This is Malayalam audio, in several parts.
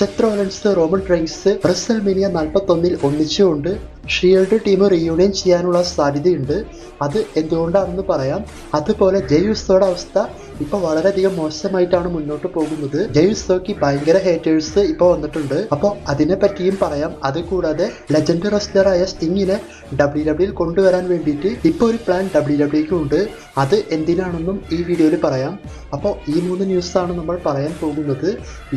സെത്ത് റോളൻസ് റോമൻ റൈൻസ് നാൽപ്പത്തി നാൽപ്പത്തൊന്നിൽ ഒന്നിച്ചുകൊണ്ട് ഷീൽഡ് ടീം റീയൂണിയൻ ചെയ്യാനുള്ള സാധ്യതയുണ്ട്. അത് എന്തുകൊണ്ടാണെന്ന് പറയാം. അതുപോലെ ജെയ്യുസോയുടെ അവസ്ഥ ഇപ്പൊ വളരെയധികം മോശമായിട്ടാണ് മുന്നോട്ട് പോകുന്നത്. ജെയിംസ് ലോക്കി ഭയങ്കര ഹേറ്റേഴ്സ് ഇപ്പൊ വന്നിട്ടുണ്ട്. അപ്പോൾ അതിനെ പറ്റിയും പറയാം. അത് കൂടാതെ ലെജൻഡ് റെസ്ലറായ സ്റ്റിങ്ങിനെ ഡബ്ല്യു ഡബ്ല്യൂയിൽ കൊണ്ടുവരാൻ വേണ്ടിയിട്ട് ഇപ്പോൾ ഒരു പ്ലാൻ ഡബ്ല്യു ഡബ്ല്യുക്കും ഉണ്ട്. അത് എന്തിനാണെന്നും ഈ വീഡിയോയിൽ പറയാം. അപ്പോൾ ഈ മൂന്ന് ന്യൂസാണ് നമ്മൾ പറയാൻ പോകുന്നത്.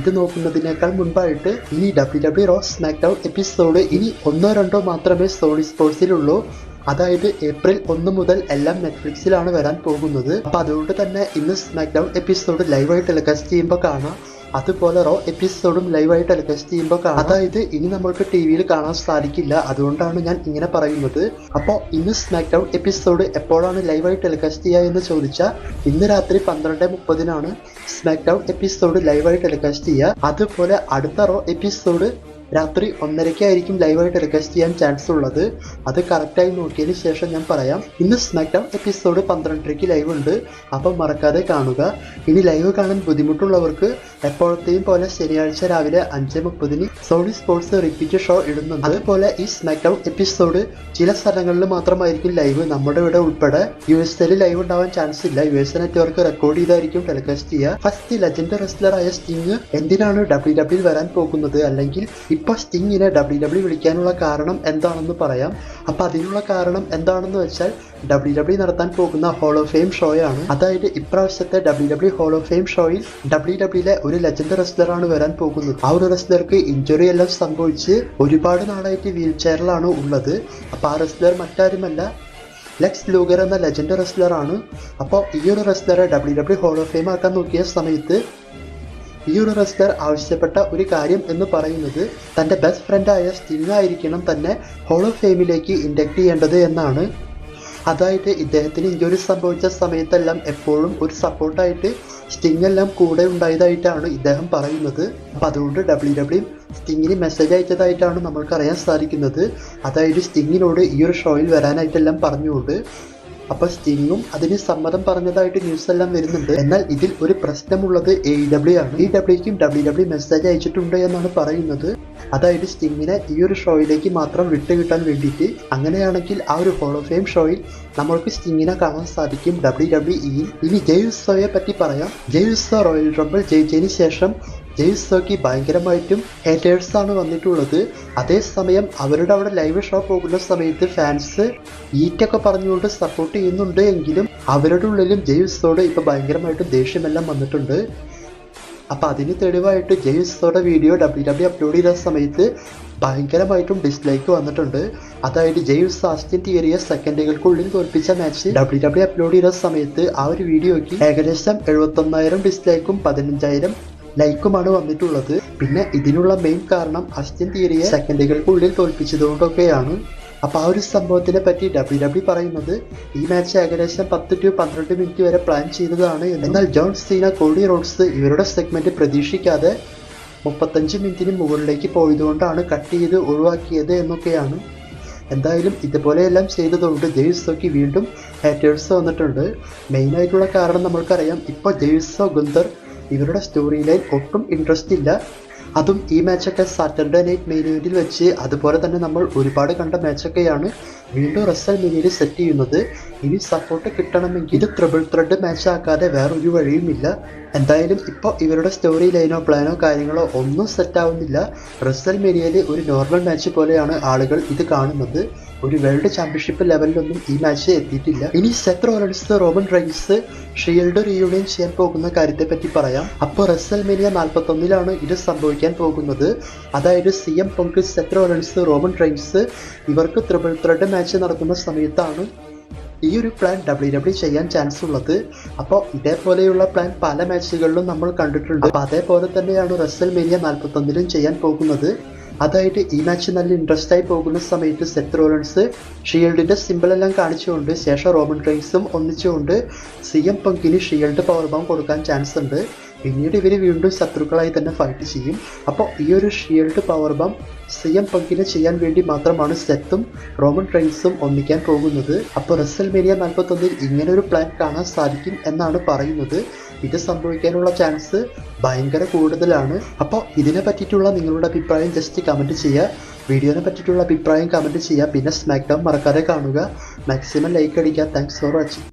ഇത് നോക്കുന്നതിനേക്കാൾ മുൻപായിട്ട് ഇനി W W Raw SmackDown episode ഇനി ഒന്നോ രണ്ടോ മാത്രമേ സോണി സ്പോർട്സിലുള്ളൂ അതായത് ഏപ്രിൽ ഒന്ന് മുതൽ എല്ലാം നെറ്റ്ഫ്ലിക്സിലാണ് വരാൻ പോകുന്നത്. അപ്പൊ അതുകൊണ്ട് തന്നെ ഇന്ന് സ്മാക്ഡൗൺ എപ്പിസോഡ് ലൈവായി ടെലികാസ്റ്റ് ചെയ്യുമ്പോൾ കാണാം. അതുപോലെ റോ എപ്പിസോഡും ലൈവായി ടെലികാസ്റ്റ് ചെയ്യുമ്പോൾ കാണാം. അതായത് ഇനി നമ്മൾക്ക് ടി വിയിൽ കാണാൻ സാധിക്കില്ല. അതുകൊണ്ടാണ് ഞാൻ ഇങ്ങനെ പറയുന്നത്. അപ്പോൾ ഇന്ന് സ്മാക്ഡൗൺ എപ്പിസോഡ് എപ്പോഴാണ് ലൈവായി ടെലികാസ്റ്റ് ചെയ്യുക എന്ന് ചോദിച്ചാൽ ഇന്ന് രാത്രി പന്ത്രണ്ട് മുപ്പതിനാണ് സ്മാക്ഡൗൺ എപ്പിസോഡ് ലൈവായി ടെലികാസ്റ്റ് ചെയ്യുക. അതുപോലെ അടുത്ത റോ എപ്പിസോഡ് രാത്രി ഒന്നരയ്ക്കായിരിക്കും ലൈവായിട്ട് ടെലികാസ്റ്റ് ചെയ്യാൻ ചാൻസ് ഉള്ളത്. അത് കറക്റ്റായി നോക്കിയതിന് ശേഷം ഞാൻ പറയാം. ഇന്ന് സ്നാക്ക് ഡൗൺ എപ്പിസോഡ് പന്ത്രണ്ടരയ്ക്ക് ലൈവ് ഉണ്ട്. അപ്പം മറക്കാതെ കാണുക. ഇനി ലൈവ് കാണാൻ ബുദ്ധിമുട്ടുള്ളവർക്ക് എപ്പോഴത്തെയും പോലെ ശനിയാഴ്ച രാവിലെ അഞ്ച് മുപ്പതിന് സോണി സ്പോർട്സ് റിപ്പീറ്റ് ഷോ ഇടുന്നുണ്ട്. അതുപോലെ ഈ സ്നാക്ക് ഡൗൺ എപ്പിസോഡ് ചില സ്ഥലങ്ങളിൽ മാത്രമായിരിക്കും ലൈവ് നമ്മുടെ ഇവിടെ ഉൾപ്പെടെ യു എസ് എയിൽ ലൈവ് ഉണ്ടാവാൻ ചാൻസ് ഇല്ല. യു എസ് നെറ്റ്വർക്ക് റെക്കോർഡ് ചെയ്തായിരിക്കും ടെലികാസ്റ്റ് ചെയ്യുക. ഫസ്റ്റ് ലെജൻഡ് റെസ്ലറായ സ്റ്റിങ് എന്തിനാണ് ഡബ്ല്യു ഡബ്ല്യു വരാൻ പോകുന്നത്? അല്ലെങ്കിൽ ഇപ്പൊ സ്റ്റിങ്ങിനെ ഡബ്ല്യു ഡബ്ല്യു വിളിക്കാനുള്ള കാരണം എന്താണെന്ന് പറയാം. അപ്പോൾ അതിനുള്ള കാരണം എന്താണെന്ന് വെച്ചാൽ ഡബ്ല്യു ഡബ്ല്യു നടത്താൻ പോകുന്ന ഹോൾ ഓഫ് ഫെയിം ഷോയാണ് അതായത് ഇപ്രാവശ്യത്തെ W W hall of fame ഷോയിൽ ഡബ്ല്യു ഡബ്ല്യുലെ ഒരു ലെജൻഡ് റെസ്ലറാണ് വരാൻ പോകുന്നത്. ആ ഒരു റെസ്ലർക്ക് ഇഞ്ചുറി എല്ലാം സംഭവിച്ച് ഒരുപാട് നാളായിട്ട് വീൽ ചെയറിലാണ് ഉള്ളത്. അപ്പോൾ ആ റെസ്ലർ മറ്റാരുമല്ല ലെക്സ് ലൂഗർ എന്ന ലെജൻഡ് റെസ്ലറാണ് അപ്പോൾ ഈ ഒരു റെസ്ലറെ W W hall of fame ആക്കാൻ നോക്കിയ സമയത്ത് ഈ ഒരു റെസ്ലർ ആവശ്യപ്പെട്ട ഒരു കാര്യം എന്ന് പറയുന്നത് തന്റെ ബെസ്റ്റ് ഫ്രണ്ടായ സ്റ്റിങ് ആയിരിക്കണം തന്നെ ഹോൾ ഓഫ് ഫെയിമിലേക്ക് ഇൻഡക്ട് ചെയ്യേണ്ടത് എന്നാണ്. അതായത് ഇദ്ദേഹത്തിന് ഇഞ്ചുറി സംഭവിച്ച സമയത്തെല്ലാം എപ്പോഴും ഒരു സപ്പോർട്ടായിട്ട് സ്റ്റിങ് എല്ലാം കൂടെ ഉണ്ടായതായിട്ടാണ് ഇദ്ദേഹം പറയുന്നത്. അപ്പം അതുകൊണ്ട് ഡബ്ല്യു ഡബ്ല്യു സ്റ്റിങ്ങിന് മെസ്സേജ് അയച്ചതായിട്ടാണ് നമ്മൾക്ക് അറിയാൻ സാധിക്കുന്നത്. അതായത് സ്റ്റിങ്ങിനോട് ഈ ഒരു ഷോയിൽ വരാനായിട്ടെല്ലാം പറഞ്ഞുകൊണ്ട് അപ്പൊ സ്റ്റിങ്ങും അതിന് സമ്മതം പറഞ്ഞതായിട്ട് ന്യൂസ് എല്ലാം വരുന്നുണ്ട്. എന്നാൽ ഇതിൽ ഒരു പ്രശ്നമുള്ളത് എ ഡബ്ല്യു ആണ്. ഇ ഡബ്ല്യുക്കും ഡബ്ല്യു ഡബ്ല്യു മെസ്സേജ് അയച്ചിട്ടുണ്ട് എന്നാണ് പറയുന്നത്. അതായത് സ്റ്റിങ്ങിനെ ഈ ഒരു ഷോയിലേക്ക് മാത്രം വിട്ടുകിട്ടാൻ വേണ്ടിയിട്ട് അങ്ങനെയാണെങ്കിൽ ആ ഒരു ഓഫ് ഫെയിം ഷോയിൽ നമ്മൾക്ക് സ്റ്റിങ്ങിനെ കാണാൻ സാധിക്കും ഡബ്ല്യു ഡബ്ല്യു ഇയിൽ ഇനി ജെയുസോയെ പറ്റി പറയാം. ജെയുസോ റോയൽ റംബിൾ ജയിച്ചതിന് ശേഷം ജെയ്സോക്ക് ഭയങ്കരമായിട്ടും ഹേറ്റേഴ്സ് ആണ് വന്നിട്ടുള്ളത്. അതേസമയം അവരുടെ അവിടെ ലൈവ് ഷോ പോകുന്ന സമയത്ത് ഫാൻസ് ഈറ്റൊക്കെ പറഞ്ഞുകൊണ്ട് സപ്പോർട്ട് ചെയ്യുന്നുണ്ട് എങ്കിലും അവരുടെ ഉള്ളിലും ജെയ്സോട് ഇപ്പൊ ഭയങ്കരമായിട്ടും ദേഷ്യമെല്ലാം വന്നിട്ടുണ്ട്. അപ്പൊ അതിന് തെളിവായിട്ട് ജെയ്സോടെ വീഡിയോ ഡബ്ല്യു ഡബ്ല്യു അപ്ലോഡ് ചെയ്ത സമയത്ത് ഭയങ്കരമായിട്ടും ഡിസ്ലൈക്ക് വന്നിട്ടുണ്ട്. അതായത് ജെയ്സ് ആസ്റ്റിൻ തിയറിയെ സെക്കൻഡുകൾക്കുള്ളിൽ തോൽപ്പിച്ച മാച്ച് ഡബ്ല്യു ഡബ്ല്യു അപ്ലോഡ് ചെയ്ത സമയത്ത് ആ ഒരു വീഡിയോയ്ക്ക് ഏകദേശം എഴുപത്തൊന്നായിരം ഡിസ്ലൈക്കും പതിനഞ്ചായിരം ലൈക്കുമാണ് വന്നിട്ടുള്ളത്. പിന്നെ ഇതിനുള്ള മെയിൻ കാരണം അസ്റ്റിൻ തിയറിയെ സെക്കൻഡുകൾക്കുള്ളിൽ തോൽപ്പിച്ചതുകൊണ്ടൊക്കെയാണ്. അപ്പൊ ആ ഒരു സംഭവത്തിനെ പറ്റി ഡബ്ല്യു ഡബ്ല്യു പറയുന്നത് ഈ മാച്ച് ഏകദേശം പത്ത് ടു പന്ത്രണ്ട് മിനിറ്റ് വരെ പ്ലാൻ ചെയ്തതാണ് എന്നാൽ ജോൺ സീന കോഡി റോഡ്സ് ഇവരുടെ സെഗ്മെന്റ് പ്രതീക്ഷിക്കാതെ മുപ്പത്തഞ്ച് മിനിറ്റിന് മുകളിലേക്ക് പോയതുകൊണ്ടാണ് കട്ട് ചെയ്ത് ഒഴിവാക്കിയത് എന്നൊക്കെയാണ്. എന്തായാലും ഇതുപോലെയെല്ലാം ചെയ്തതുകൊണ്ട് ജെയ്സോക്ക് വീണ്ടും ഹേറ്റേഴ്സ് വന്നിട്ടുണ്ട്. മെയിനായിട്ടുള്ള കാരണം നമ്മൾക്കറിയാം ഇപ്പോൾ ജെയ്സോ ഗുന്തർ ഇവരുടെ സ്റ്റോറി ലൈൻ ഒട്ടും ഇൻട്രസ്റ്റ് ഇല്ല. അതും ഈ മാച്ചൊക്കെ സാറ്റർഡേ നൈറ്റ് മെയിൻ ഇവന്റിൽ വെച്ച് അതുപോലെ തന്നെ നമ്മൾ ഒരുപാട് കണ്ട മാച്ചൊക്കെയാണ് വീണ്ടും റസൽ മിനിയിൽ സെറ്റ് ചെയ്യുന്നത് ഇനി സപ്പോർട്ട് കിട്ടണമെങ്കിൽ ഇത് ട്രിപ്പിൾ ത്രെഡ് മാച്ച് ആക്കാതെ വേറൊരു വഴിയുമില്ല. എന്തായാലും ഇപ്പോൾ ഇവരുടെ സ്റ്റോറി ലൈനോ പ്ലാനോ കാര്യങ്ങളോ ഒന്നും സെറ്റ് ആവുന്നില്ല. റസൽ മിനിയയിൽ ഒരു നോർമൽ മാച്ച് പോലെയാണ് ആളുകൾ ഇത് കാണുന്നത്. ഒരു വേൾഡ് ചാമ്പ്യൻഷിപ്പ് ലെവലിലൊന്നും ഈ മാച്ച് എത്തിയിട്ടില്ല. ഇനി Seth Rollins Roman Reigns shield reunion ചെയ്യാൻ പോകുന്ന കാര്യത്തെ പറ്റി പറയാം. അപ്പോൾ റസൽ മേനിയ നാൽപ്പത്തൊന്നിലാണ് ഇത് സംഭവിക്കാൻ പോകുന്നത്. അതായത് C M Punk Seth Roman Reigns ഇവർക്ക് ത്രിബിൾ ത്രെഡ് മാച്ച് നടക്കുന്ന സമയത്താണ് ഈ ഒരു പ്ലാൻ ഡബ്ല്യു ഡബ്ല്യു ചെയ്യാൻ ചാൻസ് ഉള്ളത്. അപ്പോൾ ഇതേപോലെയുള്ള പ്ലാൻ പല മാച്ചുകളിലും നമ്മൾ കണ്ടിട്ടുണ്ട്. അപ്പോൾ അതേപോലെ തന്നെയാണ് റസൽ മേനിയ നാൽപ്പത്തൊന്നിലും ചെയ്യാൻ പോകുന്നത്. അതായത് ഈ മാച്ച് നല്ല ഇൻട്രസ്റ്റ് ആയി പോകുന്ന സമയത്ത് സെത്ത് റോളൻസ് ഷീൽഡിന്റെ സിമ്പിളെല്ലാം കാണിച്ചുകൊണ്ട് ശേഷം റോമൻ റൈൻസും ഒന്നിച്ചുകൊണ്ട് സി എം പങ്കിന് ഷീൽഡ് പവർ ബോം കൊടുക്കാൻ ചാൻസ് ഉണ്ട്. പിന്നീട് ഇവർ വീണ്ടും ശത്രുക്കളായി തന്നെ ഫൈറ്റ് ചെയ്യും. അപ്പോൾ ഈ ഒരു shield power bomb C M പങ്കിന് ചെയ്യാൻ വേണ്ടി മാത്രമാണ് സെത്തും റോമൻ ട്രെയിൻസും ഒന്നിക്കാൻ പോകുന്നത്. അപ്പോൾ റസൽ മേനിയ നാൽപ്പത്തൊന്നിൽ ഇങ്ങനെ ഒരു പ്ലാൻ കാണാൻ സാധിക്കും എന്നാണ് പറയുന്നത്. ഇത് സംഭവിക്കാനുള്ള ചാൻസ് ഭയങ്കര കൂടുതലാണ്. അപ്പോൾ ഇതിനെ പറ്റിയിട്ടുള്ള നിങ്ങളുടെ അഭിപ്രായം ജസ്റ്റ് കമന്റ് ചെയ്യുക. വീഡിയോനെ പറ്റിയിട്ടുള്ള അഭിപ്രായം കമന്റ് ചെയ്യുക. പിന്നെ സ്മാക്ക് ഡൗൺ മറക്കാതെ കാണുക. മാക്സിമം ലൈക്ക് അടിക്കുക. Thanks for watching